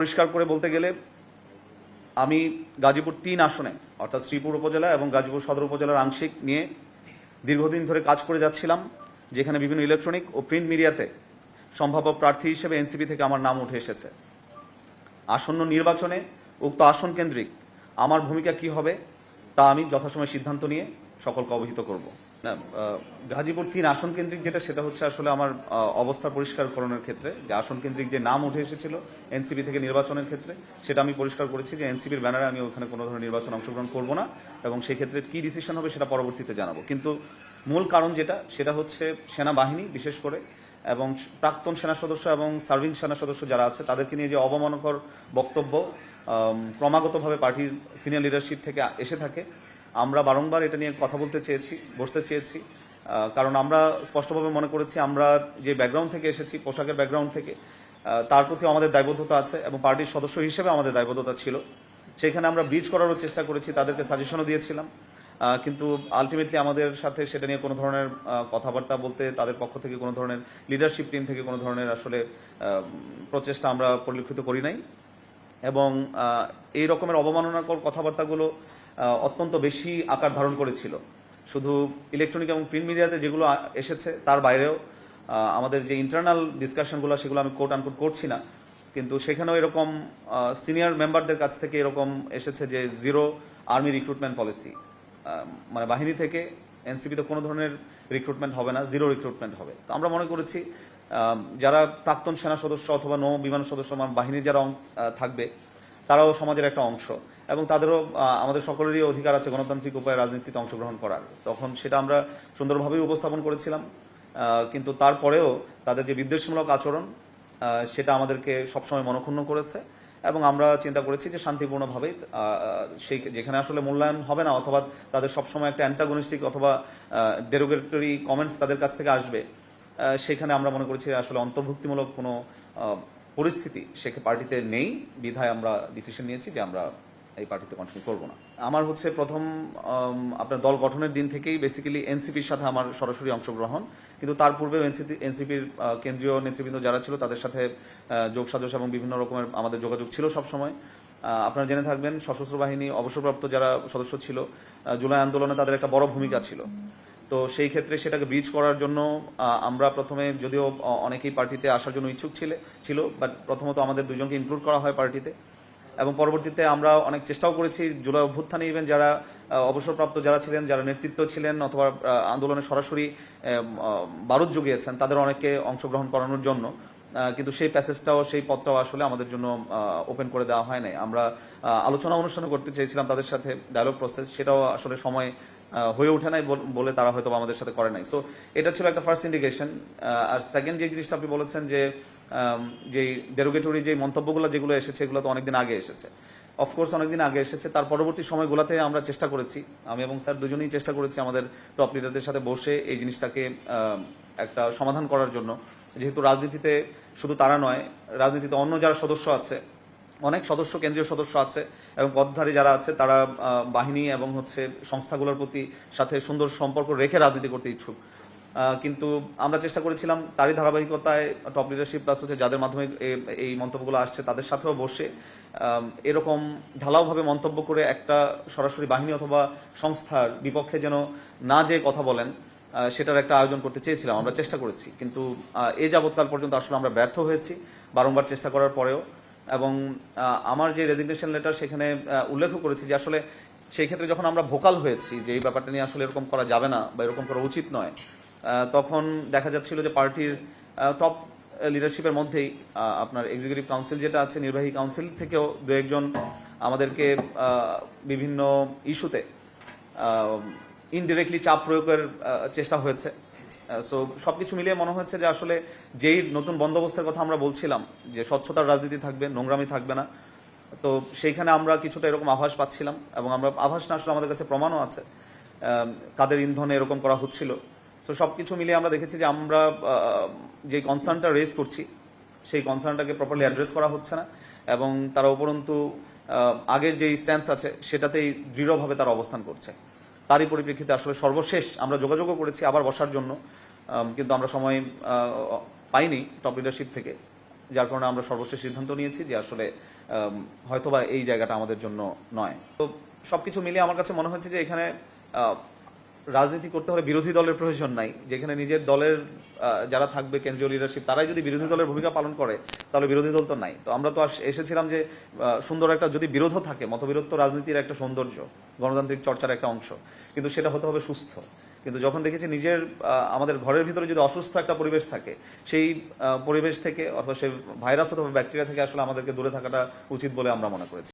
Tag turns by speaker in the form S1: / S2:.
S1: পরিষ্কার করে বলতে গেলে, আমি গাজীপুর তিন আসনে, অর্থাৎ শ্রীপুর উপজেলা এবং গাজীপুর সদর উপজেলার আংশিক নিয়ে দীর্ঘদিন ধরে কাজ করে যাচ্ছিলাম, যেখানে বিভিন্ন ইলেকট্রনিক ও প্রিন্ট মিডিয়াতে সম্ভাব্য প্রার্থী হিসেবে এনসিপি থেকে আমার নাম উঠে এসেছে। আসন্ন নির্বাচনে উক্ত আসন কেন্দ্রিক আমার ভূমিকা কি হবে, তা আমি যথাসময় সিদ্ধান্ত নিয়ে সকলকে অবহিত করব। না গাজীপুর তিন আসন কেন্দ্রিক যেটা, সেটা হচ্ছে আসলে আমার অবস্থা পরিষ্কারকরণের ক্ষেত্রে। যে আসন কেন্দ্রিক যে নাম উঠে এসেছিল এনসিপি থেকে নির্বাচনের ক্ষেত্রে, সেটা আমি পরিষ্কার করেছি যে এনসিপির ব্যানারে আমি ওখানে কোনো ধরনের নির্বাচন অংশগ্রহণ করব না এবং সেই ক্ষেত্রে কি ডিসিশন হবে সেটা পরবর্তীতে জানাব। কিন্তু মূল কারণ যেটা, সেটা হচ্ছে সেনাবাহিনী বিশেষ করে এবং প্রাক্তন সেনা সদস্য এবং সার্ভিং সেনা সদস্য যারা আছে, তাদেরকে নিয়ে যে অবমানকর বক্তব্য ক্রমাগতভাবে পার্টির সিনিয়র লিডারশিপ থেকে এসে থাকে। আমরা বারংবার এটা নিয়ে কথা বলতে চেয়েছি, বসতে চেয়েছি কারণ আমরা স্পষ্টভাবে মনে করেছি আমরা যে ব্যাকগ্রাউন্ড থেকে এসেছি, পোশাকের ব্যাকগ্রাউন্ড থেকে তার প্রতি আমাদের দায়বদ্ধতা আছে এবং পার্টির সদস্য হিসেবে আমাদের দায়বদ্ধতা ছিল। সেখানে আমরা ব্রিজ করারও চেষ্টা করেছি, তাদেরকে সাজেশনও দিয়েছিলাম কিন্তু আলটিমেটলি আমাদের সাথে সেটা নিয়ে কোনো ধরনের কথাবার্তা বলতে তাদের পক্ষ থেকে কোনো ধরনের লিডারশিপ টিম থেকে কোনো ধরনের আসলে প্রচেষ্টা আমরা পরিলক্ষিত করি নাই। এবং এই রকমের অবমাননাকর কথাবার্তাগুলো অত্যন্ত বেশি আকার ধারণ করেছিল। শুধু ইলেকট্রনিক এবং প্রিন্ট মিডিয়াতে যেগুলো এসেছে তার বাইরেও আমাদের যে ইন্টারনাল ডিসকাশনগুলো সেগুলো আমি কোট আনকোট করছি না। কিন্তু সেখানেও এরকম সিনিয়র মেম্বারদের কাছ থেকে এরকম এসেছে যে জিরো আর্মি রিক্রুটমেন্ট পলিসি মানে বাহিনী থেকে এনসিপিতে কোনো ধরনের রিক্রুটমেন্ট হবে না জিরো রিক্রুটমেন্ট হবে। তো আমরা মনে করেছি যারা প্রাক্তন সেনা সদস্য অথবা নৌ বিমান সদস্য বাহিনীর যারা থাকবে, তারাও সমাজের একটা অংশ এবং তাদেরও আমাদের সকলেরই অধিকার আছে গণতান্ত্রিক উপায়ে রাজনীতিতে অংশগ্রহণ করার। তখন সেটা আমরা সুন্দরভাবেই উপস্থাপন করেছিলাম কিন্তু তারপরেও তাদের যে বিদ্বেষমূলক আচরণ সেটা আমাদেরকে সবসময় মনক্ষুণ্ণ করেছে এবং আমরা চিন্তা করেছি যে শান্তিপূর্ণভাবে সেই যেখানে আসলে মূল্যায়ন হবে না অথবা তাদের সবসময় একটা অ্যান্টাগনিস্টিক অথবা ডেরোগেটরি কমেন্টস তাদের কাছ থেকে আসবে সেখানে আমরা মনে করেছি আসলে অন্তর্ভুক্তিমূলক কোনো পরিস্থিতি সে পার্টিতে নেই। বিধায় আমরা ডিসিশন নিয়েছি যে আমরা এই পার্টিতে কন্টিনিউ করব না। আমার হচ্ছে প্রথম আপনার দল গঠনের দিন থেকেই বেসিক্যালি এনসিপির সাথে আমার সরাসরি অংশগ্রহণ। কিন্তু তার পূর্বেও এনসিপি এনসিপির কেন্দ্রীয় নেতৃবৃন্দ যারা ছিল তাদের সাথে আহ, যোগ সাজস এবং বিভিন্ন রকমের আমাদের যোগাযোগ ছিল সবসময়। আপনারা জেনে থাকবেন সশস্ত্র বাহিনী অবসরপ্রাপ্ত যারা সদস্য ছিল জুলাই আন্দোলনে তাদের একটা বড় ভূমিকা ছিল। তো সেই ক্ষেত্রে সেটাকে ব্রিজ করার জন্য আমরা প্রথমে যদিও অনেকেই পার্টিতে আসার জন্য ইচ্ছুক ছিল ছিল বাট প্রথমত আমাদের দুজনকে ইনক্লুড করা হয় পার্টিতে। এবং পরবর্তীতে আমরা অনেক চেষ্টাও করেছি, জুলাই অভ্যুত্থানে ইভেন যারা অবসরপ্রাপ্ত যারা ছিলেন, যারা নেতৃত্ব ছিলেন অথবা আন্দোলনে সরাসরি বারুদ জুগিয়েছেন, তাদের অনেককে অংশগ্রহণ করানোর জন্য কিন্তু সেই প্যাসেজটাও সেই পথটাও আসলে আমাদের জন্য ওপেন করে দেওয়া হয় নাই। আমরা আলোচনা অনুষ্ঠান করতে চেয়েছিলাম তাদের সাথে ডায়লগ প্রসেস সেটাও আসলে সময় হয়ে ওঠে নাই বলে তারা হয়তো আমাদের সাথে করে নাই। সো এটা ছিল একটা ফার্স্ট ইন্ডিকেশন আর সেকেন্ড যে জিনিসটা আপনি বলেছেন যে যে ডেরোগেটরি যে মন্তব্যগুলো যেগুলো এসেছে, এগুলো তো অনেকদিন আগে এসেছে। অফকোর্স অনেকদিন আগে এসেছে। তার পরবর্তী সময়গুলোতে আমরা চেষ্টা করেছি। আমি এবং স্যার দুজনেই চেষ্টা করেছি আমাদের টপ লিডারদের সাথে বসে এই জিনিসটাকে একটা সমাধান করার জন্য। যেহেতু রাজনীতিতে শুধু তারা নয়, রাজনীতিতে অন্য যারা সদস্য আছে অনেক সদস্য, কেন্দ্রীয় সদস্য আছে এবং পদধারী যারা আছে তারা বাহিনী এবং হচ্ছে সংস্থাগুলোর প্রতি সাথে সুন্দর সম্পর্ক রেখে রাজনীতি করতে ইচ্ছুক। কিন্তু আমরা চেষ্টা করেছিলাম তারই ধারাবাহিকতায় টপ লিডারশিপ প্লাস হচ্ছে যাদের মাধ্যমে এই মন্তব্যগুলো আসছে তাদের সাথেও বসে। এরকম ঢালাওভাবে মন্তব্য করে একটা সরাসরি বাহিনী অথবা সংস্থার বিপক্ষে যেন না যে কথা বলেন সেটার একটা আয়োজন করতে চেয়েছিলাম, আমরা চেষ্টা করেছি। কিন্তু এ যাবৎকাল পর্যন্ত আসলে আমরা ব্যর্থ হয়েছি। বারংবার চেষ্টা করার পরেও এবং আমার যে রেজিগনেশন লেটার সেখানে উল্লেখ করেছি যে আসলে সেই ক্ষেত্রে যখন আমরা ভোকাল হয়েছি, যে এই ব্যাপারটা নিয়ে আসলে এরকম করা যাবে না বা এরকম করা উচিত নয় তখন দেখা যাচ্ছিল যে পার্টির টপ লিডারশিপের মধ্যেই আপনার এক্সিকিউটিভ কাউন্সিল যেটা আছে, নির্বাহী কাউন্সিল থেকেও দু একজন আমাদেরকে বিভিন্ন ইস্যুতে ইনডিরেক্টলি চাপ প্রয়োগের চেষ্টা হয়েছে। সো সবকিছু মিলিয়ে মনে হচ্ছে যে আসলে যেই নতুন বন্দোবস্তের কথা আমরা বলছিলাম, যে স্বচ্ছতার রাজনীতি থাকবে, নোংরামি থাকবে না, তো সেইখানে আমরা কিছুটা এরকম আভাস পাচ্ছিলাম এবং আমরা, আভাস না আসলে আমাদের কাছে প্রমাণও আছে কাদের ইন্ধনে এরকম করা হচ্ছিল। সো সবকিছু মিলিয়ে আমরা দেখেছি যে আমরা যে কনসার্নটা রেজ করছি, সেই কনসার্নটাকে প্রপারলি অ্যাড্রেস করা হচ্ছে না এবং তারা উপরন্তু আগের যে স্ট্যান্স আছে, সেটাতেই দৃঢ়ভাবে তারা অবস্থান করছে। তারই পরিপ্রেক্ষিতে আসলে সর্বশেষ আমরা যোগাযোগও করেছি আবার বসার জন্য কিন্তু আমরা সময় পাইনি টপ লিডারশিপ থেকে, যার কারণে আমরা সর্বশেষ সিদ্ধান্ত নিয়েছি যে আসলে হয়তোবা এই জায়গাটা আমাদের জন্য নয়। তো সবকিছু মিলিয়ে আমার কাছে মনে হচ্ছে যে এখানে রাজনীতি করতে হলে বিরোধী দলের প্রয়োজন নাই। যেখানে নিজের দলের যারা থাকবে, কেন্দ্রীয় লিডারশিপ তারাই যদি বিরোধী দলের ভূমিকা পালন করে, তাহলে বিরোধী দল তো নাই। তো আমরা তো এসেছিলাম যে সুন্দর একটা, যদি বিরোধও থাকে, মতবিরোধ তো রাজনীতির একটা সৌন্দর্য, গণতান্ত্রিক চর্চার একটা অংশ, কিন্তু সেটা হতে হবে সুস্থ। কিন্তু যখন দেখেছি নিজের আমাদের ঘরের ভিতরে যদি অসুস্থ একটা পরিবেশ থাকে, সেই পরিবেশ থেকে অথবা সেই ভাইরাস অথবা ব্যাকটেরিয়া থেকে আসলে আমাদেরকে দূরে থাকাটা উচিত বলে আমরা মনে করেছি।